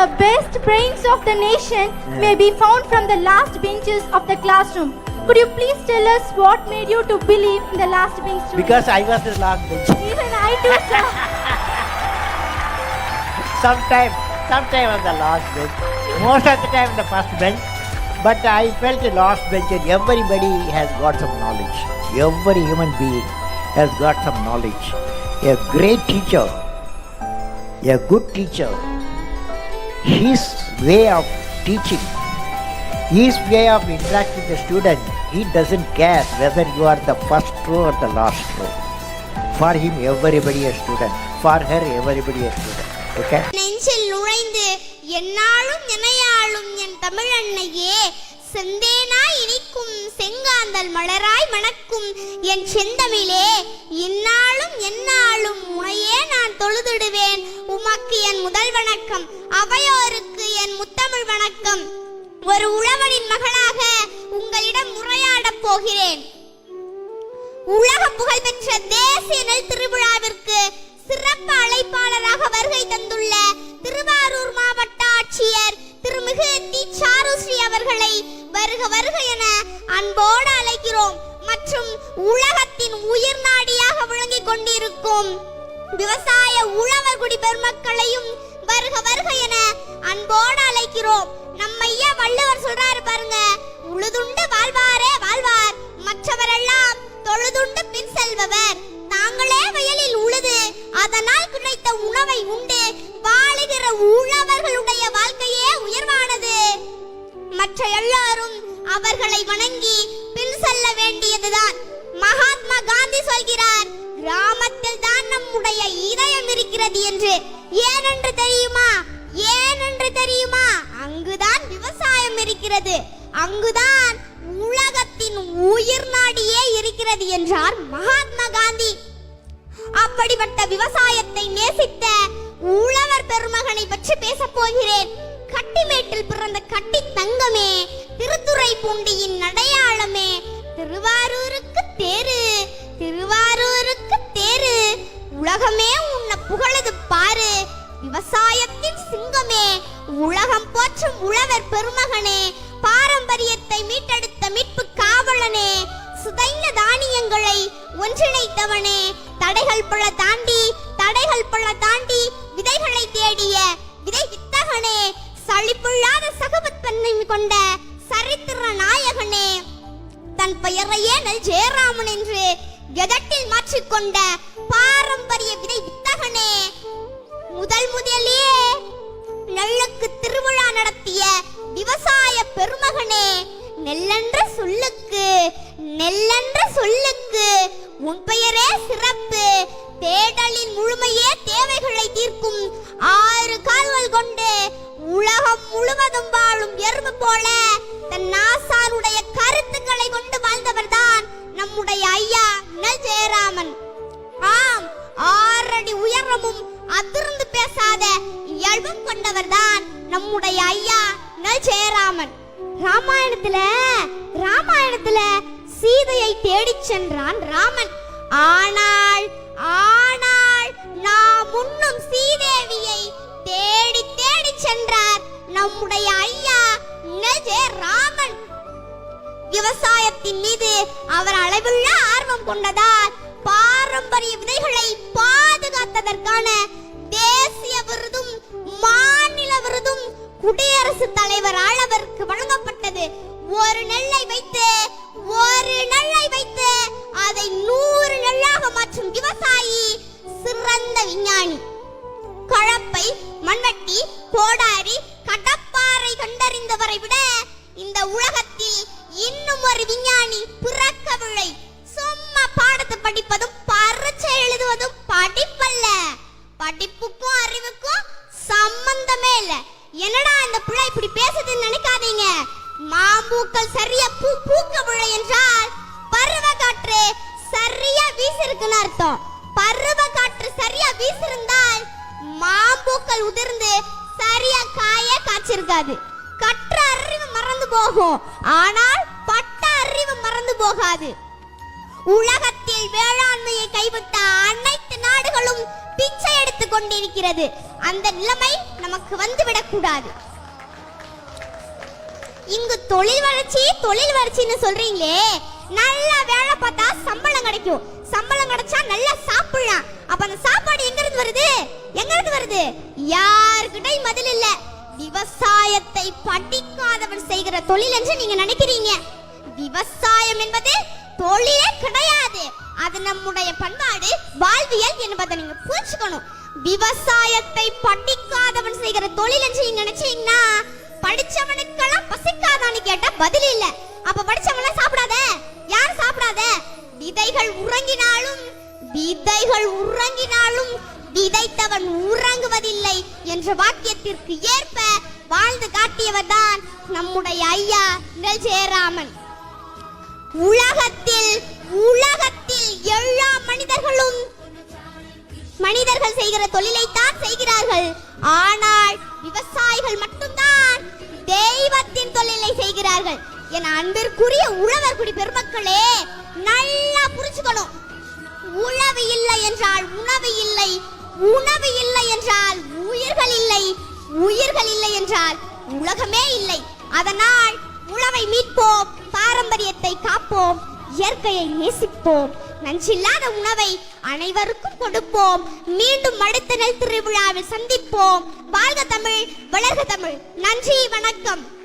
The best brains of the nation may be found from the last benches of the classroom. Could you please tell us what made you to believe in the last bench student? Because I was the last bench. Even I too, sir. Sometime, sometime on the last bench. Most of the time the first bench. But I felt the last bench and everybody has got some knowledge. Every human being has got some knowledge. A great teacher, a good teacher, his way of teaching, his way of interacting with the student, he doesn't care whether you are the first row or the last row. For him, everybody a student. For her, everybody a student. Okay? நெஞ்சில் நுழைந்து என்னாலும் நினையாளும் என் தமிழ் அன்னையே செந்தேனாய் இனிக்கும் செங்காந்தல் மலராய் மணக்கும் என் செந்தமிழே இந்நாளும் எந்நாளும் உனையே நான் தொழுதிடுவேன் அம்மாவுக்கு என் முதல் வணக்கம். அவையோருக்கு என் முத்தமிழ் வணக்கம். ஒரு உழவனின் மகளாக உங்களிடம் உரையாடப் போகிறேன். உலக புகழ்பெற்ற தேசிய நெல் திருவிழாவிற்கு சிறப்பு அழைப்பாளராக வருகை தந்துள்ள திருவாரூர் மாவட்ட ஆட்சியர் திருமிகு தி சாருஸ்ரீ அவர்களை வருக வருக என அன்போடு அழைக்கிறோம். மற்றும் உலகத்தின் உயிர் நாடியாக விளங்கிக் கொண்டிருக்கும் விவசாய உழவர் குடி பெருமக்களையும் வருக வருக என அன்போடு அழைக்கிறோம். நம்ம ஐயா வள்ளுவர் சொல்றாரு பாருங்க உழுதுண்டு வாழ்வாரே வாழ்வார் மற்றவரெல்லாம் தொழுதுண்டு பின் செல்பவர். தாங்களே வயலில் உழுது அதனால் கிடைத்த உணவை உண்டு. வாழுகிற உழவர்களுடைய வாழ்க்கையே உயர்வானது. மற்ற எல்லாரும் அவர்களை வணங்கி பின் செல்ல வேண்டியதுதான். மகாத்மா காந்தி சொல்கிறார் கிராமத்தில் தான் நம்முடைய இதயம் இருக்கிறது என்று. ஏனென்று தெரியுமா? ஏனென்று தெரியுமா? அங்குதான் விவசாயம் இருக்கிறது. அங்குதான் உலகத்தின் உயிர் நாடியே இருக்கிறது என்றார் மகாத்மா காந்தி. அப்படிப்பட்ட விவசாயத்தை நேசித்த உழவர் பெருமகனை பற்றி பேசப் போகிறேன். கட்டிமேட்டில் பிறந்த கட்டி தங்கமே திருத்துறை பூண்டியின் அடையாளமே திருவாரூருக்கு தேரு திருவாரூருக்கு தேரு. உலகமே உன்னை புகழது பாரு. விவசாயத்தின் சிங்கமே. உலகம் போற்றும் உழவர் பெருமகனே. பாரம்பரியத்தை மீட்டெடுத்த மீட்பு காவலனே. சுதைந்த தானியங்களை ஒன்றிணைத்தவனே. தடைகள் பல தாண்டி தடைகள் பல தாண்டி விதைகளை தேடிய விதை வித்தகனே. சளிப்புள்ளாத சகபத்தன்மை கொண்ட சரித்திர நாயகனே. தன் பெயரையே நல் ஜெயராமன் என்று ஜெகத்தில் மாற்றிக்கொண்ட பாரம்பரிய விதை வித்தகனே முதல் முதலியே நெல்லுக்கு திருவிழா நடத்திய விவசாய பெருமகனே நெல்லென்ற சொல்லுக்கு நெல்லென்ற சொல்லுக்கு உன் பெயரே சிறப்பு. தேடலின் முழுமையே தேவைகளை தீர்க்கும் ஆறு கால்கள் கொண்டு உலகம் முழுவதும் வாழும் எறும்பு போல அதிர்ந்து பேசாத இயல்பும் கொண்டவர்தான் நம்முடைய ஐயா நல் ஜெயராமன் ராமாயணத்துல ராமாயணத்துல சீதையை தேடிச் சென்றான் ராமன். ஆனால் ஆனால் நாம் முன்னும் சீதேவியை தேடி தேடி சென்றார் நம்முடைய ஐயா நல் ராமன் விவசாயத்தின் மீது அவர் அளவுள்ள ஆர்வம் கொண்டதால் பாரம்பரிய விதைகளை பாதுகாத்ததற்கான தேசிய விருதும் மாநில விருதும் குடியரசு தலைவரால் அவருக்கு வழங்கப்பட்டது. ஒரு நெல்லை வைத்து ஒரு நெல்லை வைத்து அதை நூறு நெல்லாக மாற்றும் விவசாயி சிறந்த விஞ்ஞானி. கலப்பை மண்வெட்டி கோடாரி கடப்பாறை கண்டறிந்தவரை விட இந்த உலகத்தில் இன்னும் ஒரு விஞ்ஞானி பிறக்கவில்லை. சும்மா பாடத்தை படிப்பதும் பரீட்சை எழுதுவதும் படிப்புக்கும் அறிவுக்கும் சம்பந்தமே இல்ல. என்னடா இந்த பிள்ளை இப்படி பேசுதுன்னு நினைக்காதீங்க. மாம்பூக்கள் சரியா பூ பூக்கவில்லை என்றால் பருவ காற்று சரியா வீசிருக்குன்னு அர்த்தம். பருவ காற்று சரியா வீசிருந்தால் மாம்பூக்கள் உதிர்ந்து சரியா காய காய்ச்சிருக்காது. கற்ற அறிவு மறந்து போகும். ஆனால் பட்ட அறிவு மறந்து போகாது. உலகத்தில் வேளாண்மையை கைவிட்ட அனைத்து நாடுகளும் பிச்சை எடுத்துக் கொண்டிருக்கிறது. அந்த நிலைமை நமக்கு வந்துவிடக் கூடாது இங்கு தொழில் வளர்ச்சி தொழில் வளர்ச்சின்னு சொல்றீங்களே. நல்லா வேலை பார்த்தா சம்பளம் கிடைக்கும். சம்பளம் கிடைச்சா நல்லா சாப்பிடலாம். அப்ப அந்த சாப்பாடு எங்க இருந்து வருது? எங்க இருந்து வருது? யாருக்கிட்டையும் பதில் இல்ல. விவசாயத்தை படிக்காதவன் செய்கிற தொழில் என்று நீங்க நினைக்கிறீங்க. விவசாயம் என்பது தோழியே கிடையாது. அது நம்முடைய பண்பாடு வாழ்வியல் என்பதை நீங்க புரிஞ்சுக்கணும். விவசாயத்தை படிக்காதவன் செய்கிற தொழில் என்று நீங்க நினைச்சீங்கன்னா படிச்சவனுக்கெல்லாம் பசிக்காதான்னு கேட்டா பதில் இல்ல. அப்ப படிச்சவன் சாப்பிடாத? யார் சாப்பிடாத? விதைகள் உறங்கினாலும் விதைகள் உறங்கினாலும் விதைத்தவன் உறங்குவதில்லை என்ற வாக்கியத்திற்கு ஏற்ப வாழ்ந்து காட்டியவர் தான் நம்முடைய ஐயா நெல் ஜெயராமன். உலகத்தில் உலகத்தில் எல்லா மனிதர்களும் மனிதர்கள் செய்கிற தொழிலைத்தான் செய்கிறார்கள். ஆனால் விவசாயிகள் மட்டும்தான் தெய்வத்தின் தொழிலை செய்கிறார்கள். என் அன்பிற்குரிய உழவர் குடி பெருமக்களே நல்லா புரிஞ்சுக்கணும். உழவு இல்லை என்றால் உணவு இல்லை உணவு இல்லை என்றால் உயிர்கள் இல்லை உயிர்கள் இல்லை என்றால் உலகமே இல்லை. அதனால் உழவை மீட்போம். பாரம்பரிய பாரம்பரியத்தை காப்போம் இயற்கையை நேசிப்போம். நஞ்சில்லாத உணவை அனைவருக்கும் கொடுப்போம். மீண்டும் அடுத்த நெல் திருவிழாவில் சந்திப்போம். வாழ்க தமிழ் வளர்க தமிழ். நன்றி வணக்கம்.